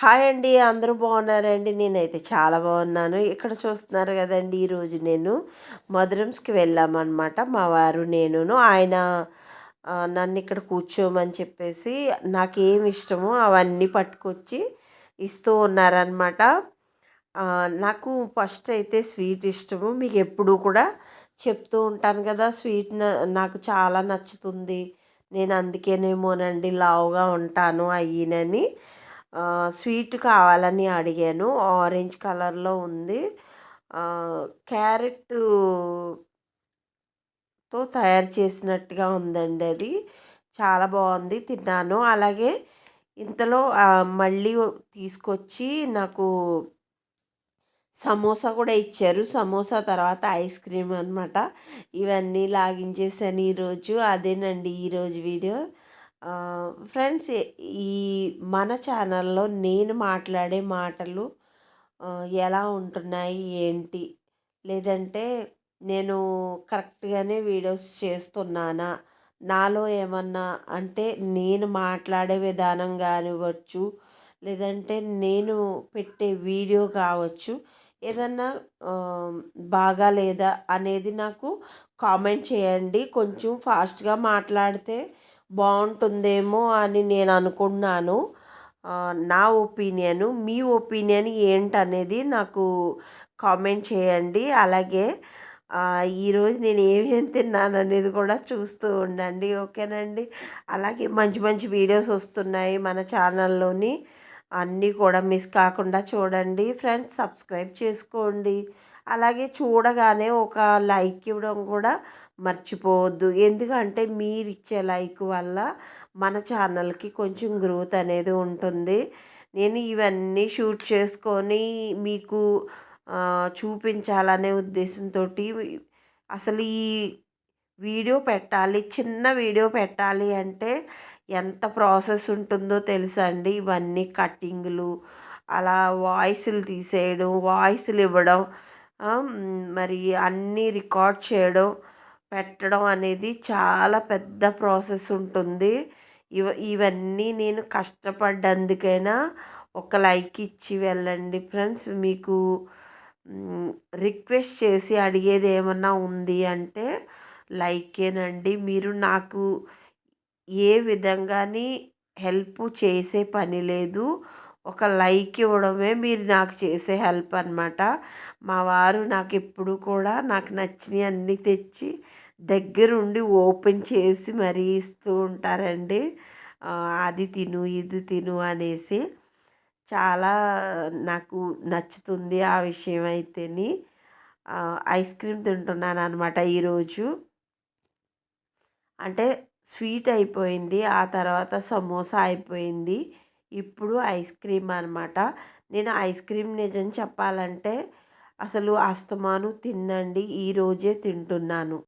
Hi అండి అందరూ బాగున్నారండి? నేనైతే చాలా బాగున్నాను. ఇక్కడ చూస్తున్నారు కదండి ఈరోజు నేను మధురంస్కి వెళ్ళామన్నమాట. మా వారు నేనును ఆయన నన్ను ఇక్కడ కూర్చోమని చెప్పేసి నాకు ఏమి ఇష్టమో అవన్నీ పట్టుకొచ్చి ఇస్తూ ఉన్నారనమాట నాకు ఫస్ట్ అయితే స్వీట్ ఇష్టము. మీకు ఎప్పుడూ కూడా చెప్తూ ఉంటాను కదా స్వీట్ నాకు చాలా నచ్చుతుంది. నేను అందుకేనేమోనండి లావుగా ఉంటాను అయ్యినని. స్వీట్ కావాలని అడిగాను. ఆరెంజ్ కలర్లో ఉంది. క్యారెట్తో తయారు చేసినట్టుగా ఉందండి అది. చాలా బాగుంది తిన్నాను. అలాగే ఇంతలో మళ్ళీ తీసుకొచ్చి నాకు సమోసా కూడా ఇచ్చారు. సమోసా తర్వాత ఐస్ క్రీమ్ అనమాట ఇవన్నీ లాగించేసాను ఈరోజు. అదేనండి ఈరోజు వీడియో. ఫ్రెండ్స్ ఈ మన ఛానల్లో నేను మాట్లాడే మాటలు ఎలా ఉంటున్నాయి ఏంటి? లేదంటే నేను కరెక్ట్గానే వీడియోస్ చేస్తున్నానా? నాలో ఏమన్నా అంటే నేను మాట్లాడే విధానం కానివ్వచ్చు లేదంటే నేను పెట్టే వీడియో కావచ్చు ఏదన్నా బాగా లేదా అనేది నాకు కామెంట్ చేయండి. కొంచెం ఫాస్ట్గా మాట్లాడితే బాగుంటుందేమో అని నేను అనుకున్నాను. నా ఒపీనియను మీ ఒపీనియన్ ఏంటనేది నాకు కామెంట్ చేయండి. అలాగే ఈరోజు నేను ఏమేమి తిన్నాను అనేది కూడా చూస్తూ ఉండండి. ఓకేనండి? అలాగే మంచి మంచి వీడియోస్ వస్తున్నాయి మన ఛానల్లోని. అన్నీ కూడా మిస్ కాకుండా చూడండి. ఫ్రెండ్స్ సబ్స్క్రైబ్ చేసుకోండి. అలాగే చూడగానే ఒక లైక్ ఇవ్వడం కూడా మర్చిపోవద్దు. ఎందుకంటే మీరు ఇచ్చే లైక్ వల్ల మన ఛానల్కి కొంచెం గ్రోత్ అనేది ఉంటుంది. నేను ఇవన్నీ షూట్ చేసుకొని మీకు చూపించాలనే ఉద్దేశంతో అసలు ఈ వీడియో పెట్టాలి చిన్న వీడియో పెట్టాలి అంటే ఎంత ప్రాసెస్ ఉంటుందో తెలుసండి ఇవన్నీ కట్టింగ్లు అలా వాయిస్లు తీసేయడం వాయిస్లు ఇవ్వడం మరి అన్నీ రికార్డ్ చేయడం పెట్టడం అనేది చాలా పెద్ద ప్రాసెస్ ఉంటుంది. ఇవ ఇవన్నీ నేను కష్టపడ్డందుకైనా ఒక లైక్ ఇచ్చి వెళ్ళండి ఫ్రెండ్స్. మీకు రిక్వెస్ట్ చేసి అడిగేది ఏమన్నా ఉంది అంటే లైకేనండి. మీరు నాకు ఏ విధంగాని హెల్ప్ చేసే పని లేదు. ఒక లైక్ ఇవ్వడమే మీరు నాకు చేసే హెల్ప్ అనమాట మా వారు నాకు ఎప్పుడు కూడా నాకు నచ్చినవి అన్నీ తెచ్చి దగ్గరుండి ఓపెన్ చేసి మరీ ఇస్తూ ఉంటారండి. అది తిను ఇది తిను అనేసి చాలా నాకు నచ్చుతుంది ఆ విషయం అయితేని. ఐస్ క్రీమ్ తింటున్నాను అనమాట ఈరోజు. అంటే స్వీట్ అయిపోయింది ఆ తర్వాత సమోసా అయిపోయింది. ఇప్పుడు ఐస్ క్రీమ్ అనమాట నేను ఐస్ క్రీమ్ నిజం చెప్పాలంటే అసలు అస్తమాను తినండి ఈరోజే తింటున్నాను.